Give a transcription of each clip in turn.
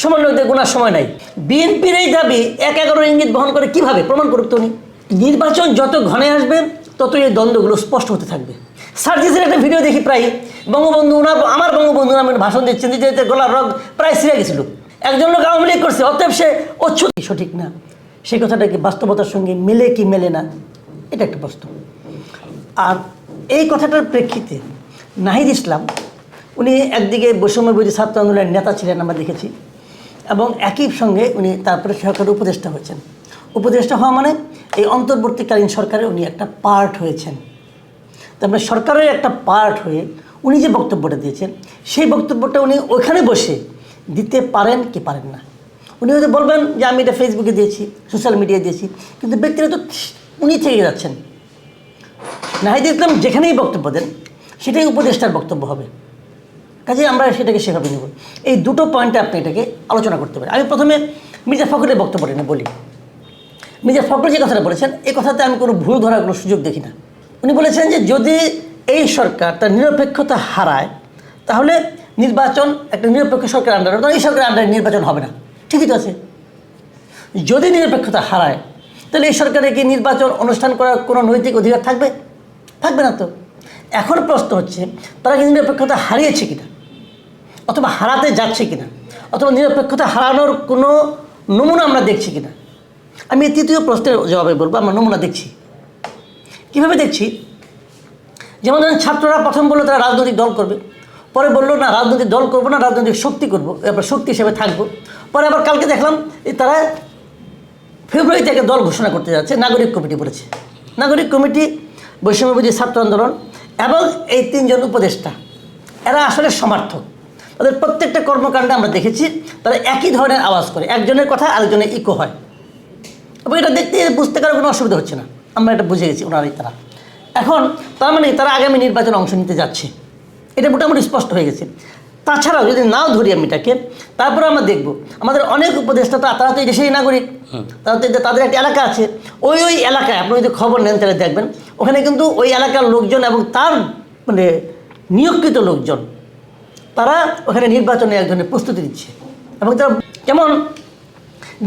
সমন্বয়কদের গোনার সময় নাই। বিএনপির এই দাবি এক এগারো ইঙ্গিত বহন করে কীভাবে? প্রমাণ করুক তো উনি। নির্বাচন যত ঘনে আসবে তত এই দ্বন্দ্বগুলো স্পষ্ট হতে থাকবে। সার্জিসের একটা ভিডিও দেখি প্রায় বঙ্গবন্ধু ওনার, আমার বঙ্গবন্ধু নামে ভাষণ দিচ্ছেন দিতে গলার রগ প্রায় ছিঁড়ে গেছিল। একজন লোক আওয়ামী লীগ করছে, অতএব সে অচ্ছুত সঠিক না। সেই কথাটা কি বাস্তবতার সঙ্গে মেলে কি মেলে না? এটা একটা প্রশ্ন। আর এই কথাটার প্রেক্ষিতে নাহিদ ইসলাম, উনি একদিকে বৈষম্য ছাত্র আন্দোলনের নেতা ছিলেন, আমরা দেখেছি। এবং একই সঙ্গে উনি তারপরে সরকারের উপদেষ্টা হয়েছেন। উপদেষ্টা হওয়া মানে এই অন্তর্বর্তীকালীন সরকারে উনি একটা পার্ট হয়েছেন। তারপরে সরকারের একটা পার্ট হয়ে উনি যে বক্তব্যটা দিয়েছেন, সেই বক্তব্যটা উনি ওখানে বসে দিতে পারেন কি পারেন না। উনি হয়তো বলবেন যে আমি এটা ফেসবুকে দিয়েছি সোশ্যাল মিডিয়ায় দিয়েছি, কিন্তু ব্যক্তিগত উনি থেকে যাচ্ছেন। নাহিদ ইসলাম যেখানেই বক্তব্য দেন, সেটাই উপদেষ্টার বক্তব্য হবে। কাজে আমরা সেটাকে সেভাবে নেব এই দুটো পয়েন্টে আপনি এটাকে আলোচনা করতে পারেন। আমি প্রথমে মির্জা ফখরের বক্তব্যটা নিয়ে বলি। মির্জা ফখর যে কথাটা বলেছেন এই কথাতে আমি কোনো ভুল ধরার কোনো সুযোগ দেখি না। উনি বলেছেন যে, যদি এই সরকার তার নিরপেক্ষতা হারায়, তাহলে নির্বাচন, একটা নিরপেক্ষ সরকার আন্ডারে এই সরকারের আন্ডারে নির্বাচন হবে না। ঠিকই তো আছে। যদি নিরপেক্ষতা হারায়, তাহলে এই সরকারে কি নির্বাচন, অনুষ্ঠান করার কোনো নৈতিক অধিকার থাকবে? থাকবে না তো। এখন প্রশ্ন হচ্ছে, তারা কি নিরপেক্ষতা হারিয়েছে কিনা? অথবা হারাতে যাচ্ছে কিনা? অথবা নিরপেক্ষতা হারানোর কোনো নমুনা আমরা দেখছি কিনা? আমি তৃতীয় প্রশ্নের জবাবে বলব, আমরা নমুনা দেখছি। কীভাবে দেখছি? যেমন ধরেন ছাত্ররা প্রথম বলল তারা রাজনৈতিক দল করবে, পরে বলল না, রাজনৈতিক দল করব না, রাজনৈতিক শক্তি করব, এবার শক্তি হিসেবে থাকব। পরে আবার কালকে দেখলাম তারা ফেব্রুয়ারি থেকে দল ঘোষণা করতে যাচ্ছে, নাগরিক কমিটি বলেছে। নাগরিক কমিটি বৈষম্যবিধি ছাত্র আন্দোলন এবং এই তিনজন উপদেষ্টা, এরা আসলে সমর্থক। তাদের প্রত্যেকটা কর্মকাণ্ডে আমরা দেখেছি তারা একই ধরনের আওয়াজ করে। একজনের কথা আরেকজনের ইকো হয়। এবং এটা দেখতে বুঝতে কারও কোনো অসুবিধা হচ্ছে না। আমরা এটা বুঝে গেছি ওনারাই তারা। এখন তার মানে তারা আগামী নির্বাচনে অংশ নিতে যাচ্ছে। এটা মোটামুটি স্পষ্ট হয়ে গেছে। তাছাড়াও যদি নাও ধরি আমি এটাকে তারপরে আমরা দেখব আমাদের অনেক উপদেষ্টা তো তারা তো এই দেশেরই নাগরিক। তারা তো তাদের একটা এলাকা আছে। ওই ওই এলাকায় আপনি যদি খবর নেন তাহলে দেখবেন ওখানে কিন্তু ওই এলাকার লোকজন এবং তার মানে নিয়োগকৃত লোকজন তারা ওখানে নির্বাচনে এক ধরনের প্রস্তুতি দিচ্ছে এবং তারা যেমন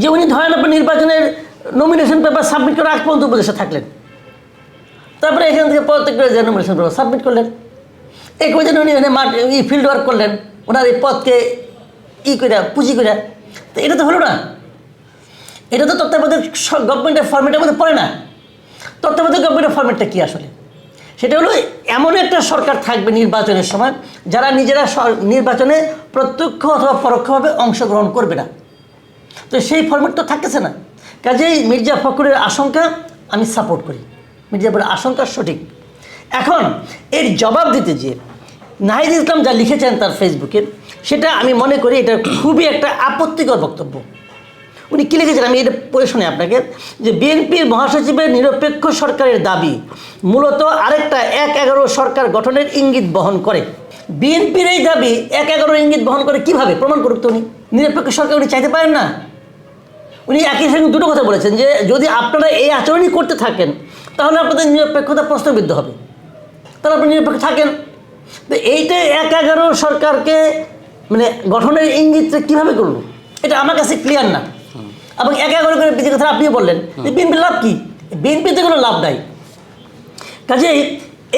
যে উনি ধরেন আপনি নির্বাচনের নমিনেশন পেপার সাবমিট করে আগ পর্যন্ত উপদেশে থাকলেন। তারপরে এখান থেকে প্রত্যেক যে নমিনেশন পেপার সাবমিট করলেন। এই করে উনি এখানে মাঠ ই ফিল্ড ওয়ার্ক করলেন। ওনার এই পদকে ই করে পুঁজি করে তো এটা তো হলো না। এটা তো তত্ত্বাবধায়ক গভর্নমেন্টের ফর্মেটের মধ্যে পড়ে না। তত্ত্বাবধায়ক গভর্নমেন্টের ফর্মেটটা কী আসলে? সেটা হলো এমন একটা সরকার থাকবে নির্বাচনের সময় যারা নিজেরা নির্বাচনে প্রত্যক্ষ অথবা পরোক্ষভাবে অংশগ্রহণ করবে না। তো সেই ফর্মেট তো থাকতেছে না। কাজেই মির্জা ফখরের আশঙ্কা আমি সাপোর্ট করি। মির্জা ফখরের আশঙ্কা সঠিক। এখন এর জবাব দিতে যে নাহিদ ইসলাম যা লিখেছেন তার ফেসবুকে সেটা আমি মনে করি এটা খুবই একটা আপত্তিকর বক্তব্য। উনি কী লিখেছেন? আমি এটা পড়ে শুনি আপনাকে। যে বিএনপির মহাসচিবের নিরপেক্ষ সরকারের দাবি মূলত আরেকটা এক এগারো সরকার গঠনের ইঙ্গিত বহন করে। বিএনপির এই দাবি এক এগারো ইঙ্গিত বহন করে কীভাবে? প্রমাণ করুক তো উনি। নিরপেক্ষ সরকার উনি চাইতে পারেন না। উনি একই সঙ্গে দুটো কথা বলেছেন যে, যদি আপনারা এই আচরণই করতে থাকেন, তাহলে আপনাদের নিরপেক্ষতা প্রশ্নবিদ্ধ হবে। তাহলে আপনি নিরপেক্ষ থাকেন। তো এইটা এক এগারো সরকারকে মানে গঠনের ইঙ্গিতটা কীভাবে করল? এটা আমার কাছে ক্লিয়ার না। এবং এক এগারো করে যে কথা আপনিও বললেন। যে বিএনপির লাভ কী? বিএনপিতে কোনো লাভ নাই। কাজেই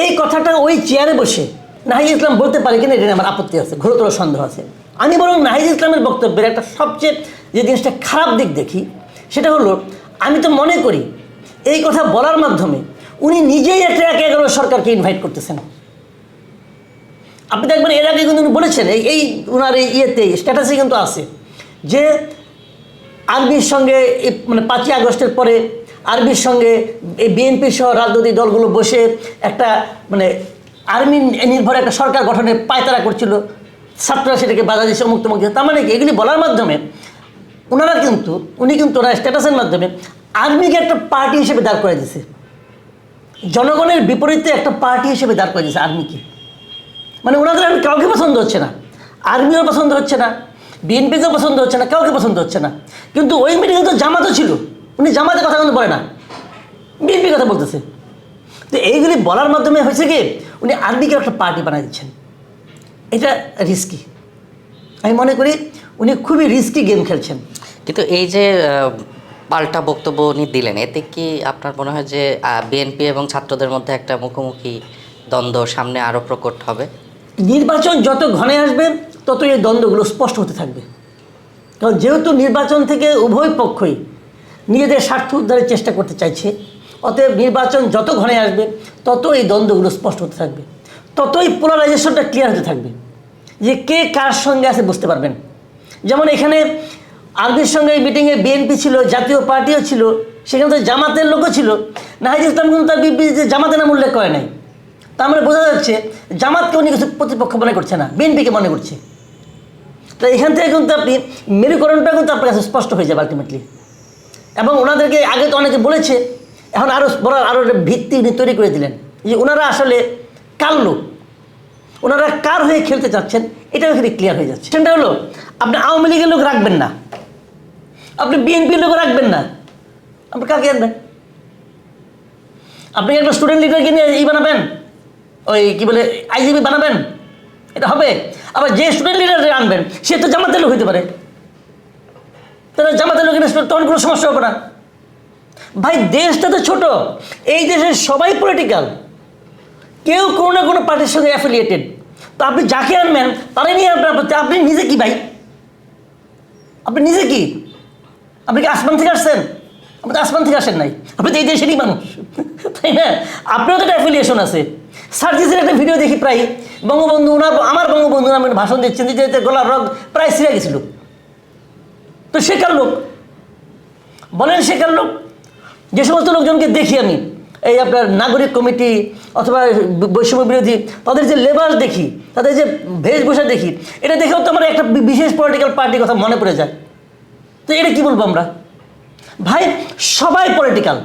এই কথাটা ওই চেয়ারে বসে নাহিদ ইসলাম বলতে পারে কিনা এটা আমার আপত্তি আছে ঘোরতর সন্দেহ আছে। আমি বরং নাহিদ ইসলামের বক্তব্যের একটা সবচেয়ে যে জিনিসটা খারাপ দিক দেখি সেটা হলো আমি তো মনে করি এই কথা বলার মাধ্যমে উনি নিজেই একটা এক এগারো সরকারকে ইনভাইট করতেছেন। আপনি দেখবেন এর আগে কিন্তু উনি বলেছেন এই এই ওনার এই ইয়েতে স্ট্যাটাসে কিন্তু আছে যে আর্মির সঙ্গে মানে পাঁচই আগস্টের পরে আর্মির সঙ্গে এই বিএনপি সহ রাজনৈতিক দলগুলো বসে একটা মানে আর্মি নির্ভর একটা সরকার গঠনের পায়তারা করছিল। ছাত্ররা সেটাকে বাধা দিচ্ছে মুক্ত মুক্ত তার মানে কি? এগুলি বলার মাধ্যমে ওনারা কিন্তু, উনি কিন্তু ওনার স্ট্যাটাসের মাধ্যমে আর্মিকে একটা পার্টি হিসেবে দাঁড় করে দিয়েছে। জনগণের বিপরীতে একটা পার্টি হিসেবে দাঁড় করে দিয়েছে আর্মিকে। মানে ওনাদের কাউকে পছন্দ হচ্ছে না। আর্মিও পছন্দ হচ্ছে না। বিএনপিকেও পছন্দ হচ্ছে না কাউকে পছন্দ হচ্ছে না। কিন্তু ওই মিটিংয়ে তো জামাতও ছিল। উনি জামাতের কথা কিন্তু বলে না। বিএনপির কথা বলতেছে। তো এইগুলি বলার মাধ্যমে হয়েছে কি উনি আর্মিকে একটা পার্টি বানিয়ে দিচ্ছেন। এটা রিস্কি আমি মনে করি উনি খুবই রিস্কি গেম খেলছেন। কিন্তু এই যে পাল্টা বক্তব্য উনি দিলেন এতে কি আপনার মনে হয় যে বিএনপি এবং ছাত্রদের মধ্যে একটা মুখোমুখি দ্বন্দ্ব সামনে আরও প্রকট হবে? নির্বাচন যত ঘনে আসবে তত এই দ্বন্দ্বগুলো স্পষ্ট হতে থাকবে। কারণ যেহেতু নির্বাচন থেকে উভয় পক্ষই নিজেদের স্বার্থ উদ্ধারের চেষ্টা করতে চাইছে, অতএব নির্বাচন যত ঘনে আসবে তত এই দ্বন্দ্বগুলো স্পষ্ট হতে থাকবে। ততই পোলারাইজেশনটা ক্লিয়ার হতে থাকবে যে কে কার সঙ্গে আছে বুঝতে পারবেন। যেমন এখানে আর্মির সঙ্গে এই মিটিংয়ে বিএনপি ছিল, জাতীয় পার্টিও ছিল, সেখানে তো জামাতের লোকও ছিল। নাহিদ ইসলাম কিন্তু তার বিবৃতিতে জামাতের নাম উল্লেখ করে নাই। তার মানে বোঝা যাচ্ছে জামাতকে উনি কিছু প্রতিপক্ষ মনে করছে না বিএনপিকে মনে করছে। তো এখান থেকে কিন্তু আপনি মেরুকরণটা কিন্তু আপনার কাছে স্পষ্ট হয়ে যাবে আলটিমেটলি এবং ওনাদেরকে আগে তো অনেকে বলেছে, এখন আরও বড় আরও ভিত্তি উনি তৈরি করে দিলেন। যে ওনারা আসলে কার লোক? ওনারা কার হয়ে খেলতে চাচ্ছেন? এটাও এখানে ক্লিয়ার হয়ে যাচ্ছে। সেটা হলো, আপনি আওয়ামী লীগের লোক রাখবেন না। আপনি বিএনপির লোক রাখবেন না। আপনি কাকে আনবেন? আপনি একটা স্টুডেন্ট লিডারকে নিয়ে ই বানাবেন? ওই কী বলে আইজিবি বানাবেন? এটা হবে? আবার যে স্টুডেন্ট লিডার আনবেন, সে তো জামাতের লোক হইতে পারে। তাহলে জামাতের লোক তখন কোনো সমস্যা হবে না। ভাই, দেশটা তো ছোট, এই দেশের সবাই পলিটিক্যাল কেউ কোনো না কোনো পার্টির সঙ্গে অ্যাফিলিয়েটেড তো আপনি যাকে আনবেন, তারাই নিয়ে আপনার আপত্তি। আপনি নিজে কি ভাই? আপনি নিজে কি? আপনি কি আসমান থেকে আসছেন? আপনি তো আসমান থেকে আসেন নাই। আপনি তো এই দেশেরই মানুষ। তাই না? আপনারও তো একটা অ্যাফিলিয়েশন আছে। সার্জিসের একটা ভিডিও দেখি প্রায়। বঙ্গবন্ধু ওনার আমার বঙ্গবন্ধু নামে ভাষণ দিচ্ছেন, যে গলার রগ প্রায় ছিঁড়ে গেছিল। তো কার লোক? বলেন কার লোক? যে সমস্ত লোকজনকে দেখি আমি, এই আপনার নাগরিক কমিটি অথবা বৈষম্য বিরোধী, তাদের যে লেবার দেখি, তাদের যে বেশভূষা দেখি, এটা দেখেও তো আমার একটা বিশেষ পলিটিক্যাল পার্টির কথা মনে পড়ে যায়। তো এটা কি বলব আমরা? ভাই, সবাই পলিটিক্যাল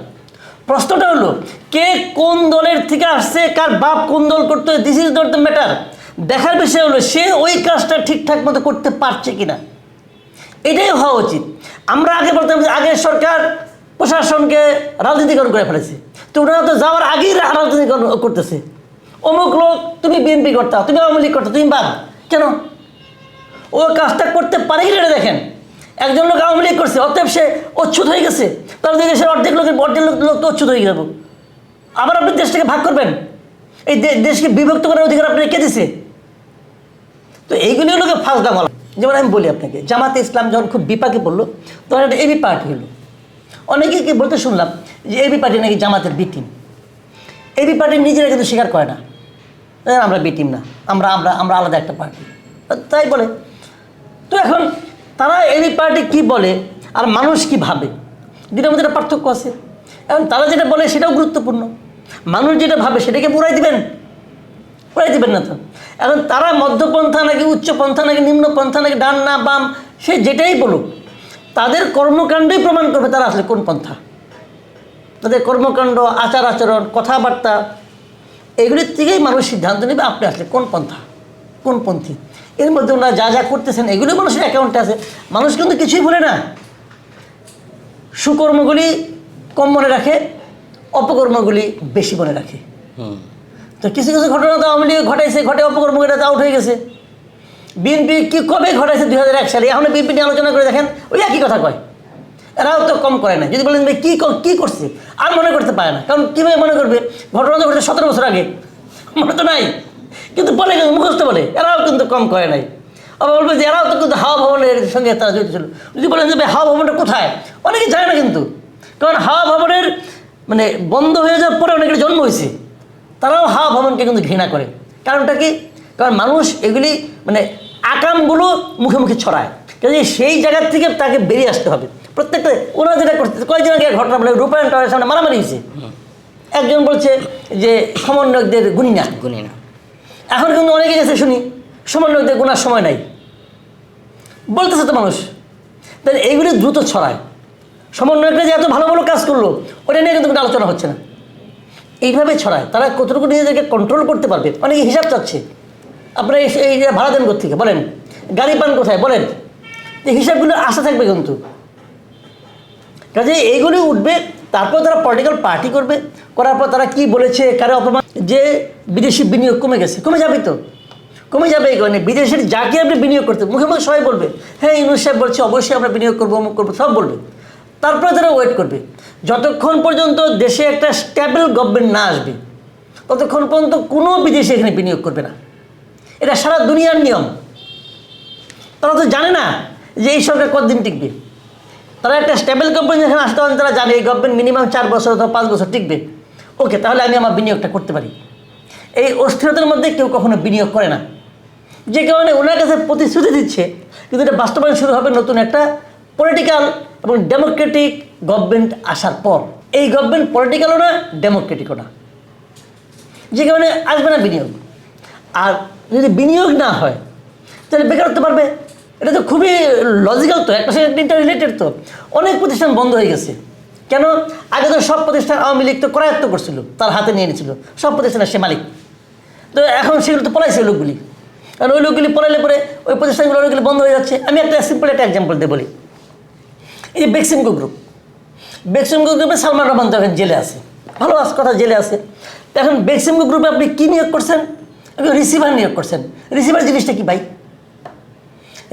প্রশ্নটা হলো, কে কোন দলের থেকে আসছে, কার বাপ কোন দল করতে this is not the matter দেখার বিষয় হলো, সে ওই কাজটা ঠিকঠাক মতো করতে পারছে কিনা? এটাই হওয়া উচিত। আমরা আগে বলতাম যে, আগের সরকার প্রশাসনকে রাজনীতিকরণ করে ফেলেছে। তো ওনারা তো যাওয়ার আগেই রাজনীতিকরণ করতেছে। অমুক লোক, তুমি বিএনপি করতা, তুমি আওয়ামী লীগ করতা, তুমি বাদ। কেন? ও কাজটা করতে পারে কি না এটা দেখেন। একজন লোক আওয়ামী লীগ করছে, অতএব সে অচ্ছুত হয়ে গেছে। তাহলে দেশের অর্ধেক লোকের অর্ধেক লোক লোক তো অচ্ছুত হয়ে যাব। আবার আপনি দেশটাকে ভাগ করবেন। এই দেশকে বিভক্ত করার অধিকার আপনি কে দিছে? তো এইগুলি হলো ফালকা বলা। যেমন আমি বলি আপনাকে, জামাতে ইসলাম যখন খুব বিপাকে পড়ল, তখন একটা এবি পার্টি হলো। অনেকে কি বলতে শুনলাম যে এবি পার্টি নাকি জামাতের বি টিম? এবি পার্টি নিজেরা কিন্তু স্বীকার করে না। আমরা বি টিম না, আমরা আমরা আমরা আলাদা একটা পার্টি। তাই বলে, তো এখন তারা এবি পার্টি কি বলে আর মানুষ কি ভাবে? দুটার মধ্যে একটা পার্থক্য আছে। এবং তারা যেটা বলে সেটাও গুরুত্বপূর্ণ। মানুষ যেটা ভাবে সেটাকে পুরাই দিবেন। পুরাই দিবেন না তো। এখন তারা মধ্যপন্থা নাকি উচ্চপন্থা নাকি নিম্নপন্থা নাকি ডান না বাম, সে যেটাই বলুক, তাদের কর্মকাণ্ডই প্রমাণ করবে তারা আসলে কোন পন্থা। তাদের কর্মকাণ্ড, আচার আচরণ, কথাবার্তা, এগুলির থেকেই মানুষ সিদ্ধান্ত নেবে আপনি আসলে কোন পন্থা, কোন পন্থী। এর মধ্যে ওনারা যা যা করতেছেন এগুলো মানুষের অ্যাকাউন্টে আছে। মানুষ কিন্তু কিছুই বলে না। সুকর্মগুলি কম মনে রাখে অপকর্মগুলি বেশি মনে রাখে। তো কিছু কিছু ঘটনা তো আওয়ামী লীগ ঘটাইছে ঘটে অপকর্ম করে আউট হয়ে গেছে। বিএনপি কি কবে ঘটাইছে দুই হাজার এক সালে? এখন বিএনপি নিয়ে আলোচনা করে দেখেন ওই একই কথা কয়। এরাও তো কম করে না যদি বলেন ভাই কী কী করছে? আর মনে করতে পারে না। কারণ কীভাবে মনে করবে? ঘটনা তো ঘটেছে সতেরো বছর আগে। মনে তো নাই। কিন্তু বলে কিন্তু মুখস্থ বলে, এরাও কিন্তু কম করে নাই। আবার বলবে যে এরাও তো কিন্তু হাওয়া ভবনের সঙ্গে তারা জড়িত ছিল। যদি বলেন যে হাওয়া ভবনটা কোথায়? অনেকে জানে না কিন্তু। কারণ হাওয়া ভবনের মানে বন্ধ হয়ে যাওয়ার পরে অনেকের জন্ম হয়েছে। তারাও হাওয়া ভবনকে কিন্তু ঘৃণা করে। কারণটা কি? কারণ মানুষ এগুলি মানে আকামগুলো মুখে মুখে ছড়ায়। কাজে সেই জায়গার থেকে তাকে বেরিয়ে আসতে হবে। প্রত্যেকটা ওরা যেটা করতে কয়েকদিন আগে ঘটনা বলে, রূপায়ণ টাওয়ারের সামনে মারামারি হয়েছে। একজন বলছে যে, সমন্বয়কদের গুণী না গুনি না এখন কিন্তু অনেকে গেছে শুনি সমন্বয়কদের গুণার সময় নাই। বলতেছে তো মানুষ, তাহলে এইগুলি দ্রুত ছড়ায়। সমন্বয়করা যে এত ভালো ভালো কাজ করল, ওটা নিয়ে কিন্তু কোনো আলোচনা হচ্ছে না। এইভাবে ছড়ায়, তারা কতটুকু নিজেদেরকে কন্ট্রোল করতে পারবে? অনেকে হিসাব চাচ্ছে। আপনারা এই ভাড়া দেন থেকে বলেন, গাড়ি পান কোথায়? বলেন। এই হিসাবগুলো আশা থাকবে কিন্তু। কাজে এইগুলি উঠবে তারপর তারা পলিটিক্যাল পার্টি করবে, করার পর তারা কি বলেছে, কারও অপমান, যে বিদেশি বিনিয়োগ কমে গেছে, কমে যাবে তো? কমে যাবে কারণে বিদেশের যাকে আপনি বিনিয়োগ করতে, মুখে মুখে সবাই বলবে হ্যাঁ ইউনুস সাহেব বলছে, অবশ্যই আমরা বিনিয়োগ করব, অমুক করব, সব বলবে। তারপরে তারা ওয়েট করবে। যতক্ষণ পর্যন্ত দেশে একটা স্ট্যাবল গভর্নমেন্ট না আসবে, ততক্ষণ পর্যন্ত কোনো বিদেশি এখানে বিনিয়োগ করবে না। এটা সারা দুনিয়ার নিয়ম। তারা তো জানে না যে এই সরকার কতদিন টিকবে। তারা একটা স্টেবল কোম্পানি যখন আসতে পারেন, তারা জানে এই গভর্নমেন্ট মিনিমাম চার বছর অথবা পাঁচ বছর টিকবে। ওকে তাহলে আমি আমার বিনিয়োগটা করতে পারি। এই অস্থিরতার মধ্যে কেউ কখনো বিনিয়োগ করে না। যে কারণে ওনার কাছে প্রতিশ্রুতি দিচ্ছে, কিন্তু এটা বাস্তবায়ন শুরু হবে নতুন একটা পলিটিক্যাল এবং ডেমোক্রেটিক গভর্নমেন্ট আসার পর। এই গভর্নমেন্ট পলিটিক্যালও না ডেমোক্রেটিকও না। যে কারণে আসবে না বিনিয়োগ। আর যদি বিনিয়োগ না হয়, তাহলে বেকারত্ব পারবে এটা তো খুবই লজিক্যাল তো, একটা সঙ্গে ইন্টার রিলেটেড তো। অনেক প্রতিষ্ঠান বন্ধ হয়ে গেছে। কেন? আগে তো সব প্রতিষ্ঠান আওয়ামী লীগ তো করায়ত্ত করছিল, তার হাতে নিয়ে নিয়েছিল সব প্রতিষ্ঠানের সে মালিক। তো এখন সেগুলো তো পলাইছে লোকগুলি। কারণ ওই লোকগুলি পলাইলে পরে ওই প্রতিষ্ঠানগুলো অনেকগুলি বন্ধ হয়ে যাচ্ছে। আমি একটা সিম্পল একটা এক্সাম্পল দিয়ে বলি। এই যে বেক্সিমকো গ্রুপ বেক্সিমকো গ্রুপে সালমান রহমান এখন জেলে আছে। ভালো আস কথা জেলে আছে। এখন বেক্সিমকো গ্রুপে আপনি কী নিয়োগ করছেন? আপনি রিসিভার নিয়োগ করছেন। রিসিভার জিনিসটা কি ভাই?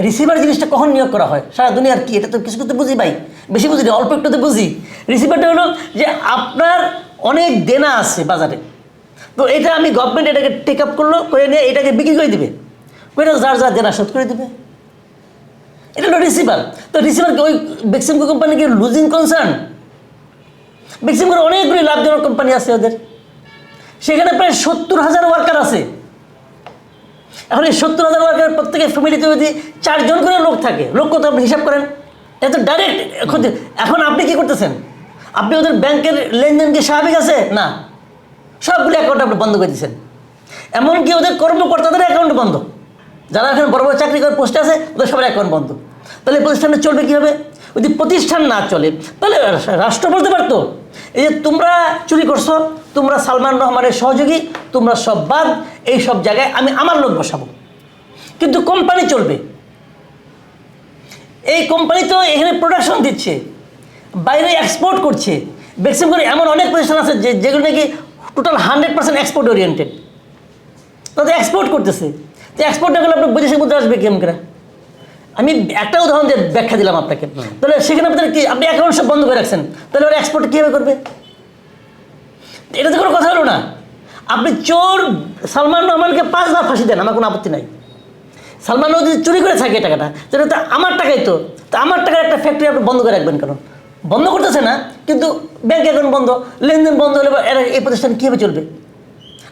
রিসিভার জিনিসটা কখন নিয়োগ করা হয়? সারা দুনিয়ার কি? এটা তো কিছু করতে বুঝি ভাই। বেশি বুঝি না, অল্প একটু তো বুঝি। রিসিভারটা হলো যে আপনার অনেক দেনা আছে বাজারে। তো এটা আমি গভর্নমেন্ট এটাকে টেক আপ করল, করে নিয়ে এটাকে বিক্রি করে দিবে। করে যার যার দেনা শোধ করে দিবে। এটা হলো রিসিভার তো রিসিভারকে ওই বেক্সিমকো কোম্পানি কি লুজিং কনসার্ন বেক্সিমকোর অনেকগুলি লাভজনক কোম্পানি আছে ওদের। সেখানে প্রায় সত্তর হাজার ওয়ার্কার আছে। এখন এই সত্তর হাজার ওয়ার্কার প্রত্যেকের ফ্যামিলিতে যদি চারজন করে লোক থাকে, লোক কত আপনি হিসাব করেন? এটা তো ডাইরেক্ট ক্ষতি। এখন আপনি কি করতেছেন? আপনি ওদের ব্যাংকের লেনদেন কি স্বাভাবিক আছে? না। সবগুলো অ্যাকাউন্ট আপনি বন্ধ করে দিচ্ছেন এমনকি ওদের কর্মকর্তাদের অ্যাকাউন্ট বন্ধ। যারা এখন বড় বড় চাকরি করে পোস্টে আছে, ওদের সবার অ্যাকাউন্ট বন্ধ। তাহলে প্রতিষ্ঠানটা চলবে কীভাবে? যদি প্রতিষ্ঠান না চলে, তাহলে রাষ্ট্র বলতে পারতো। এই যে তোমরা চুরি করছ, তোমরা সালমান রহমানের সহযোগী, তোমরা সব বাদ, এই সব জায়গায় আমি আমার লোক বসাবো। কিন্তু কোম্পানি চলবে। এই কোম্পানি তো এখানে প্রোডাকশন দিচ্ছে, বাইরে এক্সপোর্ট করছে। বেক্সিম করে এমন অনেক প্রতিষ্ঠান আছে যে, যেগুলো নাকি total hundred percent export oriented তাদের এক্সপোর্ট করতেছে। তো এক্সপোর্ট না করলে আপনার বিদেশের মধ্যে আসবে কেমন করে? আমি একটা উদাহরণ দিয়ে ব্যাখ্যা দিলাম আপনাকে। তাহলে সেখানে আপনাদের কি আপনি অ্যাকাউন্ট সব বন্ধ করে রাখছেন। তাহলে ওরা এক্সপোর্ট কীভাবে করবে? এটা তো কোনো কথা হলো না। আপনি চোর সালমান রহমানকে পাঁচবার ফাঁসি দেন আমার কোনো আপত্তি নাই। সালমান রহমান যদি চুরি করে থাকে টাকাটা তাহলে তো আমার টাকাই তো। তা আমার টাকার একটা ফ্যাক্টরি আপনি বন্ধ করে রাখবেন কেন? বন্ধ করতেছে না কিন্তু ব্যাংক অ্যাকাউন্ট বন্ধ লেনদেন বন্ধ হলে এরা এই প্রতিষ্ঠান কীভাবে চলবে?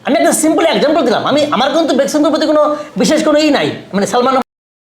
আমি একটা সিম্পল এক্সাম্পল দিলাম। আমি আমার কিন্তু বেক্সিমকোর প্রতি কোনো বিশেষ কোনো ই নাই। মানে সালমান